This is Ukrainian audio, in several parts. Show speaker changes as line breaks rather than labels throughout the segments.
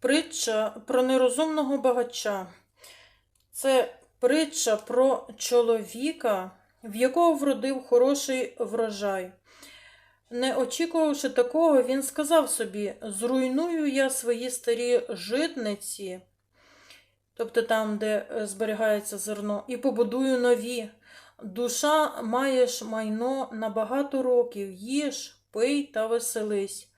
Притча про нерозумного багача. Це притча про чоловіка, в якого вродив хороший врожай. Не очікувавши такого, він сказав собі: зруйную я свої старі житниці, тобто там, де е, зберігається зерно, і побудую нові. Душа маєш майно на багато років, їж, пий та веселись.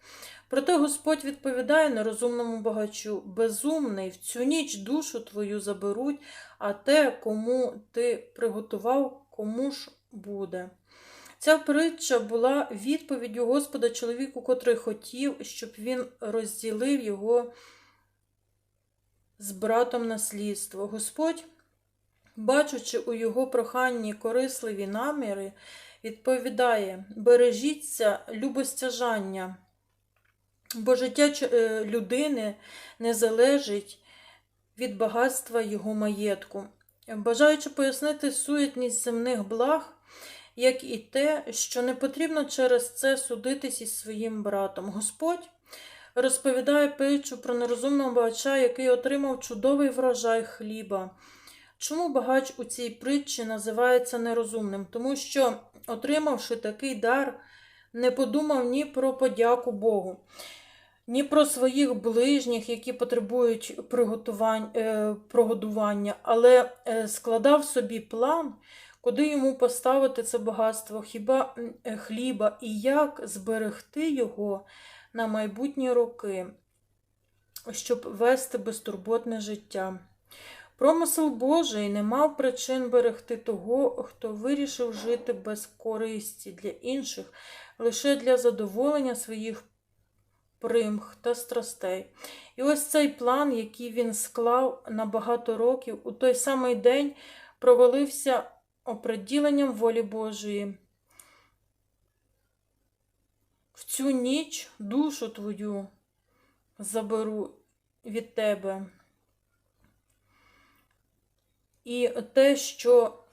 Проте Господь відповідає нерозумному багачу: безумний, в цю ніч душу твою заберуть, а те, кому ти приготував, кому ж буде. Ця притча була відповіддю Господа чоловіку, котрий хотів, щоб він розділив його з братом наслідство. Господь, бачучи у його проханні корисливі наміри, відповідає: бережіться любостяжання, бо життя е, людини не залежить від багатства його маєтку. Бажаючи пояснити суетність земних благ, як і те, що не потрібно через це судитись із своїм братом. Господь розповідає притчу про нерозумного багача, який отримав чудовий врожай хліба. Чому багач у цій притчі називається нерозумним? Тому що, отримавши такий дар, не подумав ні про подяку Богу, ні про своїх ближніх, які потребують е, прогодування, але е, складав собі план, куди йому поставити це багатство хіба е, хліба і як зберегти його на майбутні роки, щоб вести безтурботне життя. Промисел Божий не мав причин берегти того, хто вирішив жити без користі для інших, лише для задоволення своїх примх та страстей. І ось цей план, який він склав на багато років, у той самий день провалився оприділенням волі Божої. В цю ніч душу твою заберу від тебе. І те, що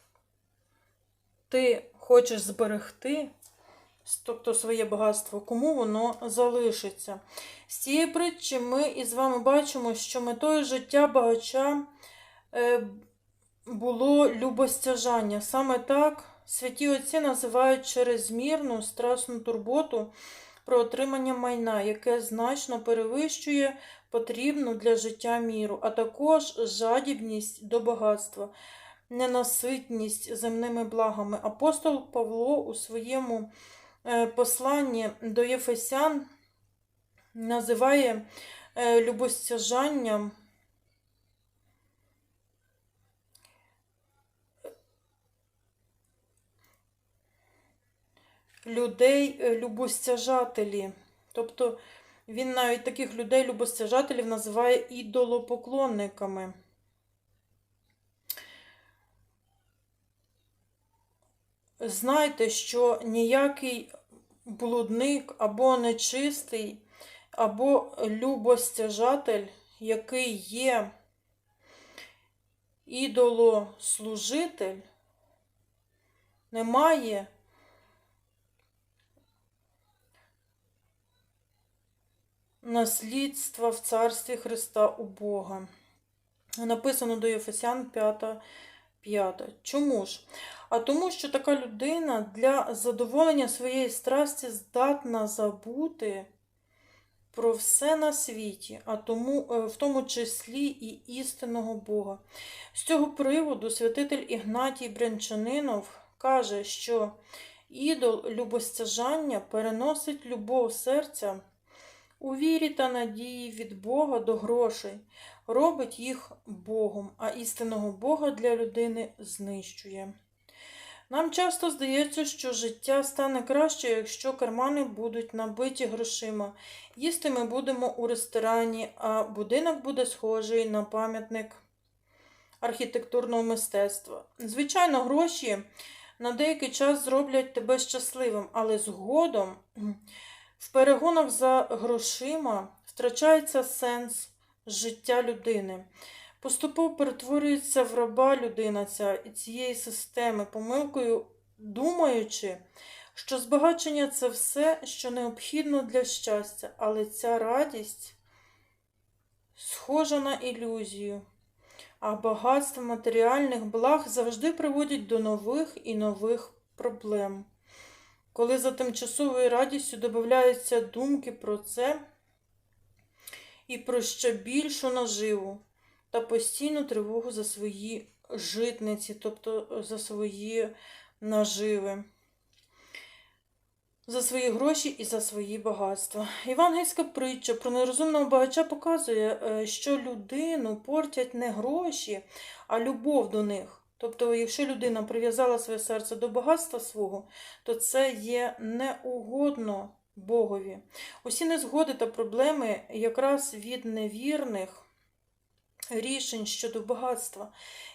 ти хочеш зберегти, тобто своє багатство, кому воно залишиться. З цієї притчі ми із вами бачимо, що метою життя багача е, було любостяжання. Саме так святі отці називають чрезмірну страсну турботу про отримання майна, яке значно перевищує потрібну для життя міру, а також жадібність до багатства, ненаситність земними благами. Апостол Павло у своєму е, посланні до Єфесян називає е, любостяжанням людей е, любостяжателі. Тобто він навіть таких людей любостяжателів називає ідолопоклонниками. Знайте, що ніякий блудник або нечистий, або любостяжатель, який є ідолослужитель, не має наслідства в царстві Христа у Бога. Написано до Єфесян 5, 5. Чому ж? А тому, що така людина для задоволення своєї страсті здатна забути про все на світі, а тому, е, в тому числі і істинного Бога. З цього приводу святитель Ігнатій Брянчанинов каже, що ідол любостяжання переносить любов серця у вірі та надії від Бога до грошей, робить їх Богом, а істинного Бога для людини знищує. Нам часто здається, що життя стане краще, якщо кармани будуть набиті грошима. Їсти ми будемо у ресторані, а будинок буде схожий на пам'ятник архітектурного мистецтва. Звичайно, гроші на деякий час зроблять тебе щасливим, але згодом в перегонах за грошима втрачається сенс життя людини. Поступово перетворюється в раба людина ця, цієї системи, помилкою думаючи, що збагачення це все, що необхідно для щастя, але ця радість схожа на ілюзію, а багатство матеріальних благ завжди приводять до нових і нових проблем. Коли за тимчасовою радістю додаються думки про це і про ще більшу наживу та постійну тривогу за свої житниці, тобто за свої наживи, за свої гроші і за свої багатства. Євангельська притча про нерозумного багача показує, е, що людину портять не гроші, а любов до них. Тобто, якщо людина прив'язала своє серце до багатства свого, то це є неугодно Богові. Усі незгоди та проблеми якраз від невірних рішень щодо багатства,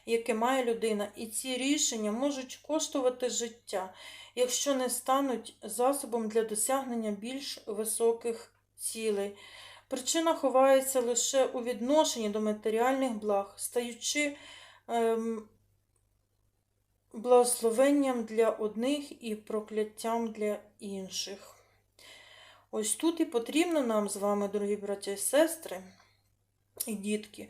яке має людина. І ці рішення можуть коштувати життя, якщо не стануть засобом для досягнення більш високих цілей. Причина ховається лише у відношенні до матеріальних благ, стаючи ем, благословенням для одних і прокляттям для інших. Ось тут і потрібно нам з вами, дорогі браття і сестри і дітки,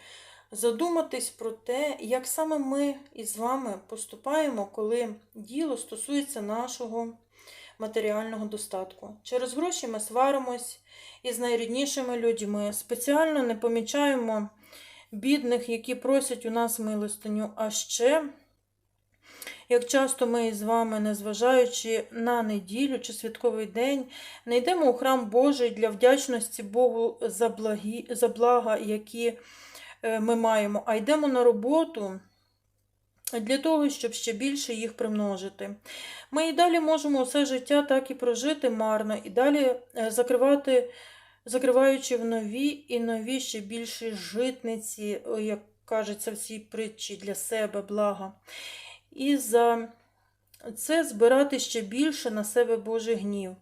задуматись про те, як саме ми із вами поступаємо, коли діло стосується нашого матеріального достатку. Через гроші ми сваримось із найріднішими людьми, спеціально не помічаємо бідних, які просять у нас милостиню, а ще. Як часто ми з вами, незважаючи на неділю чи святковий день, не йдемо у храм Божий для вдячності Богу за, благі, за блага, які е, ми маємо, а йдемо на роботу для того, щоб ще більше їх примножити. Ми і далі можемо усе життя так і прожити марно, і далі е, закривати, закриваючи в нові і нові ще більші житниці, як кажеться в цій притчі, для себе блага і за це збирати ще більше на себе Божий гнів,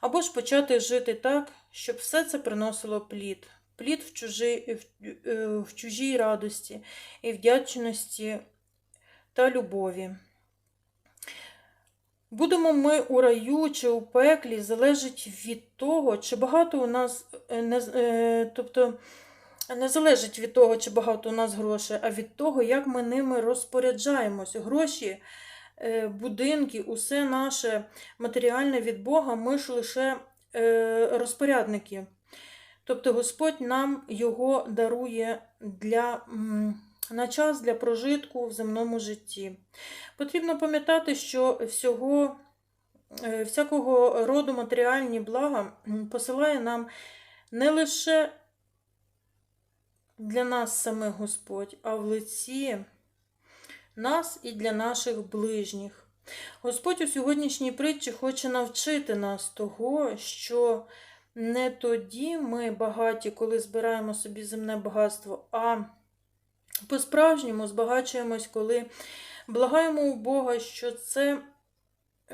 або ж почати жити так, щоб все це приносило плід, плід в чужій, в, е, в чужій радості і вдячності та любові. Будемо ми у раю чи у пеклі, залежить від того, чи багато у нас е, не е, тобто не залежить від того, чи багато у нас грошей, а від того, як ми ними розпоряджаємось. Гроші, е, будинки, усе наше матеріальне від Бога, ми ж лише е, розпорядники. Тобто Господь нам його дарує для, на час для прожитку в земному житті. Потрібно пам'ятати, що всього, е, всякого роду матеріальні блага посилає нам не лише для нас самих Господь, а в лиці нас і для наших ближніх. Господь у сьогоднішній притчі хоче навчити нас того, що не тоді ми багаті, коли збираємо собі земне багатство, а по-справжньому збагачуємось, коли благаємо у Бога, що це.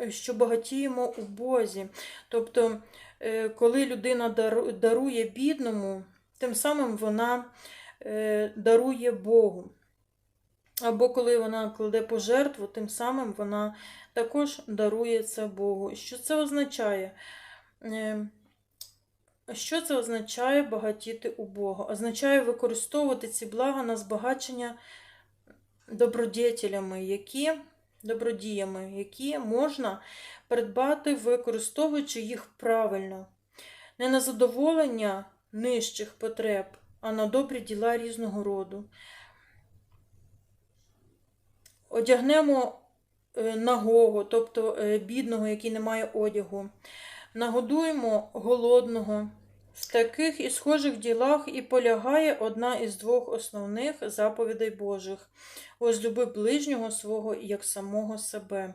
Що багатіємо у Бозі. Тобто, е, коли людина дарує бідному, тим самим вона е, дарує Богу. Або коли вона кладе пожертву, тим самим вона також дарує це Богу. Що це означає? Е, що це означає багатіти у Бога? Означає використовувати ці блага на збагачення добродетелями, які, добродіями, які можна придбати, використовуючи їх правильно. Не на задоволення нижчих потреб, а на добрі діла різного роду. Одягнемо е, нагого, тобто е, бідного, який не має одягу. Нагодуємо голодного. В таких і схожих ділах і полягає одна із двох основних заповідей Божих возлюби ближнього свого як самого себе.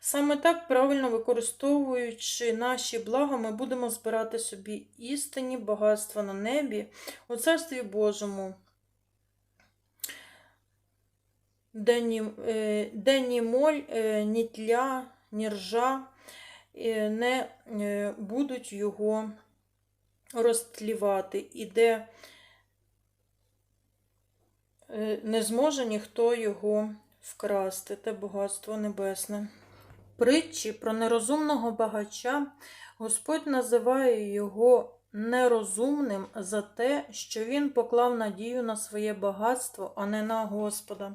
Саме так, правильно використовуючи наші блага, ми будемо збирати собі істинні багатства на небі у Царстві Божому. Де ні, е, де ні моль, е, ні тля, ні ржа е, не будуть його розтлівати, і де не зможе ніхто його вкрасти, те багатство небесне притчі про нерозумного багача Господь називає його нерозумним за те, що він поклав надію на своє багатство, а не на Господа.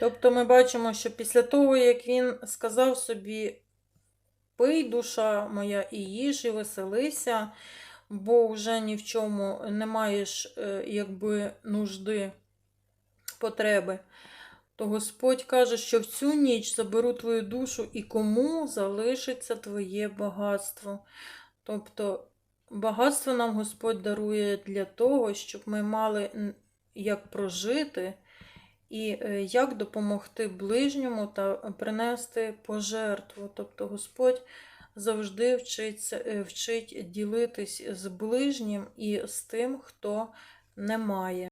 Тобто ми бачимо, що після того, як він сказав собі, пий, душа моя, і їж, і веселися, бо вже ні в чому не маєш е, якби нужди, потреби, то Господь каже, що в цю ніч заберу твою душу і кому залишиться твоє багатство. Тобто багатство нам Господь дарує для того, щоб ми мали як прожити і е, як допомогти ближньому та принести пожертву. Тобто Господь завжди вчиться, е, вчить ділитись з ближнім і з тим, хто не має.